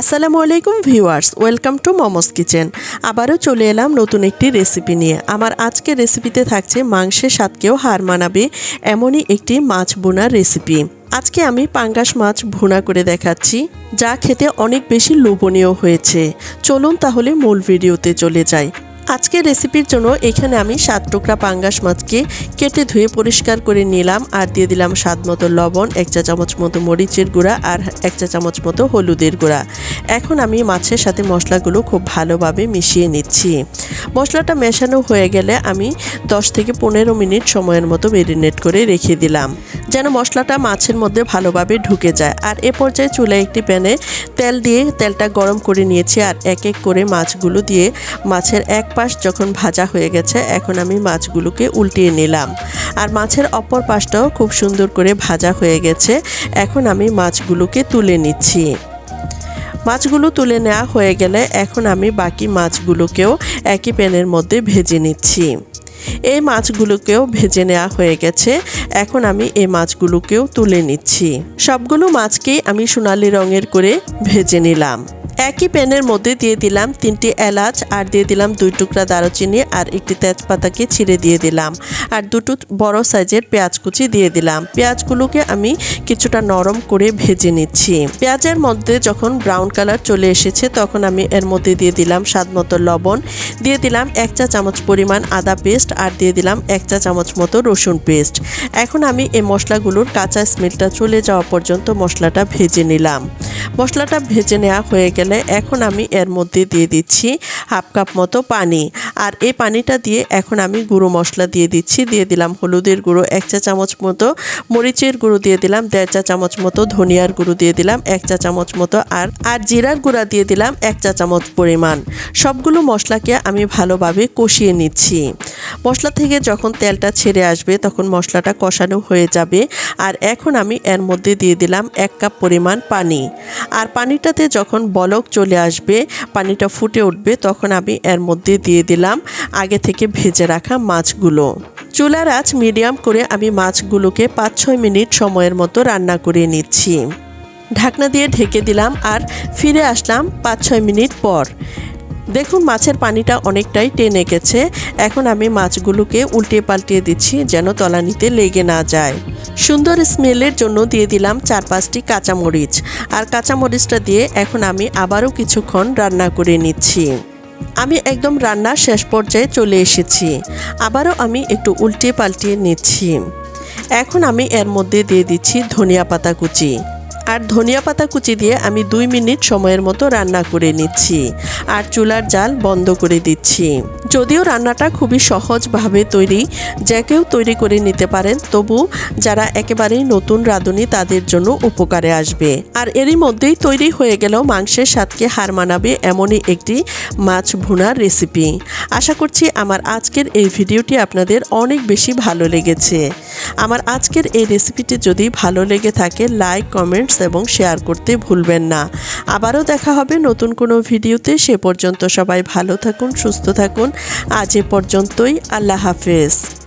আসসালামু আলাইকুম viewers, welcome to momos kitchen. আবারও চলে এলাম নতুন একটি রেসিপি নিয়ে। আমার আজকের রেসিপিতে থাকছে মাংসের স্বাদকেও হার মানাবে এমনই একটি মাছ বোনার রেসিপি। আজকে আমি পাঙ্গাস মাছ ভুনা করে দেখাচ্ছি, যা খেতে অনেক বেশি লোভনীয় হয়েছে। চলুন তাহলে মূল ভিডিওতে চলে যাই। আজকের রেসিপির জন্য এখানে আমি সাত টুকরা পাঙ্গাস মাছকে কেটে ধুয়ে পরিষ্কার করে নিলাম আর দিয়ে দিলাম স্বাদ মতো লবণ, এক চা চামচ মতো মরিচের গুঁড়া আর এক চা চামচ মতো হলুদের গুঁড়া। এখন আমি মাছের সাথে মশলাগুলো খুব ভালোভাবে মিশিয়ে নিচ্ছি। মশলাটা মেশানো হয়ে গেলে আমি 10 থেকে পনেরো মিনিট সময়ের মতো মেরিনেট করে রেখে দিলাম, যেন মশলাটা মাছের মধ্যে ভালোভাবে ঢুকে যায়। আর এ পর্যায়ে চুলায় একটি প্যানে তেল দিয়ে তেলটা গরম করে নিয়েছি আর এক এক করে মাছগুলো দিয়ে মাছের এক পাশ যখন ভাজা হয়ে গেছে, এখন আমি মাছগুলোকে উল্টিয়ে নিলাম। আর মাছের অপর পাশটাও খুব সুন্দর করে ভাজা হয়ে গেছে, এখন আমি মাছগুলোকে তুলে নিচ্ছি। মাছগুলো তুলে নেওয়া হয়ে গেলে এখন আমি বাকি মাছগুলোকেও একই প্যানের মধ্যে ভেজে নিচ্ছি। এই মাছগুলোকেও ভেজে নেওয়া হয়ে গেছে, এখন আমি এই মাছগুলোকেও তুলে নিচ্ছি। সবগুলো মাছকেই আমি সোনালি রঙের করে ভেজে নিলাম। একই প্যানের মধ্যে দিয়ে দিলাম তিনটি এলাচ আর দিয়ে দিলাম দুই টুকরা দারুচিনি আর একটি তেজপাতাকে ছিঁড়ে দিয়ে দিলাম। আর দুটো বড় সাইজের পেঁয়াজ কুচি দিয়ে দিলাম। পেঁয়াজগুলোকে আমি কিছুটা নরম করে ভেজে নিচ্ছি। পেঁয়াজের মধ্যে যখন ব্রাউন কালার চলে এসেছে, তখন আমি এর মধ্যে দিয়ে দিলাম স্বাদ মতো লবণ। দিয়ে দিলাম এক চা চামচ পরিমাণ আদা পেস্ট আর দিয়ে দিলাম এক চা চামচ মতো রসুন পেস্ট। এখন আমি এই মশলাগুলোর কাঁচা স্মেলটা চলে যাওয়া পর্যন্ত মশলাটা ভেজে নিলাম। মশলাটা ভেজে নেওয়া হয়ে গেলে এখন আমি এর মধ্যে দিয়ে দিচ্ছি হাফ কাপ মতো পানি। আর এই পানিটা দিয়ে এখন আমি গুঁড়ো মশলা দিয়ে দিচ্ছি। দিয়ে দিলাম হলুদের গুঁড়ো, এক চা চামচ মতো মরিচের গুঁড়ো দিয়ে দিলাম, দেড় চা চামচ মতো ধনিয়ার গুঁড়ো দিয়ে দিলাম, এক চা চামচ মতো আর আর জিরার গুঁড়া দিয়ে দিলাম এক চা চামচ পরিমাণ। সবগুলো মশলাকে আমি ভালোভাবে কষিয়ে নিচ্ছি। মশলা থেকে যখন তেলটা ছেড়ে আসবে তখন মশলাটা কষানো হয়ে যাবে আর এখন আমি এর মধ্যে দিয়ে দিলাম এক কাপ পরিমাণ পানি। আর পানিটাতে যখন বলক চলে আসবে, পানিটা ফুটে উঠবে তখন আমি এর মধ্যে দিয়ে দিলাম আগে থেকে ভেজে রাখা মাছগুলো। চুলার আঁচ মিডিয়াম করে আমি মাছগুলোকে পাঁচ ছয় মিনিট সময়ের মতো রান্না করে নিচ্ছি। ঢাকনা দিয়ে ঢেকে দিলাম আর ফিরে আসলাম পাঁচ ছয় মিনিট পর। দেখুন, মাছের পানিটা অনেকটাই টেনে গেছে। এখন আমি মাছগুলোকে উল্টে পাল্টিয়ে দিচ্ছি যেন তলানিতে লেগে না যায়। সুন্দর স্মেলের জন্য দিয়ে দিলাম চার পাঁচটি কাঁচামরিচ। আর কাঁচামরিচটা দিয়ে এখন আমি আবারও কিছুক্ষণ রান্না করে নিচ্ছি। আমি একদম রান্নার শেষ পর্যায়ে চলে এসেছি। আবারও আমি একটু উল্টে পাল্টিয়ে নিচ্ছি। এখন আমি এর মধ্যে দিয়ে দিচ্ছি ধনিয়া পাতা কুচি। আর ধনিয়া পাতা কুচি দিয়ে আমি দুই মিনিট সময়ের মতো রান্না করে নিচ্ছি। আর চুলার জাল বন্ধ করে দিচ্ছি। যদিও রান্নাটা খুবই সহজভাবে তৈরি, যে কেউ তৈরি করে নিতে পারেন, তবু যারা একেবারেই নতুন রাঁধুনি তাদের জন্য উপকারে আসবে। আর এরই মধ্যেই তৈরি হয়ে গেল মাংসের স্বাদকে হার মানাবে এমনই একটি মাছ ভুনার রেসিপি। আশা করছি আমার আজকের এই ভিডিওটি আপনাদের অনেক বেশি ভালো লেগেছে। আমার আজকের এই রেসিপিটি যদি ভালো লেগে থাকে, লাইক, কমেন্টস এবং শেয়ার করতে ভুলবেন না। আবারও দেখা হবে নতুন কোনো ভিডিওতে। সে পর্যন্ত সবাই ভালো থাকুন, সুস্থ থাকুন। আজ এ পর্যন্তই। আল্লাহ হাফেজ।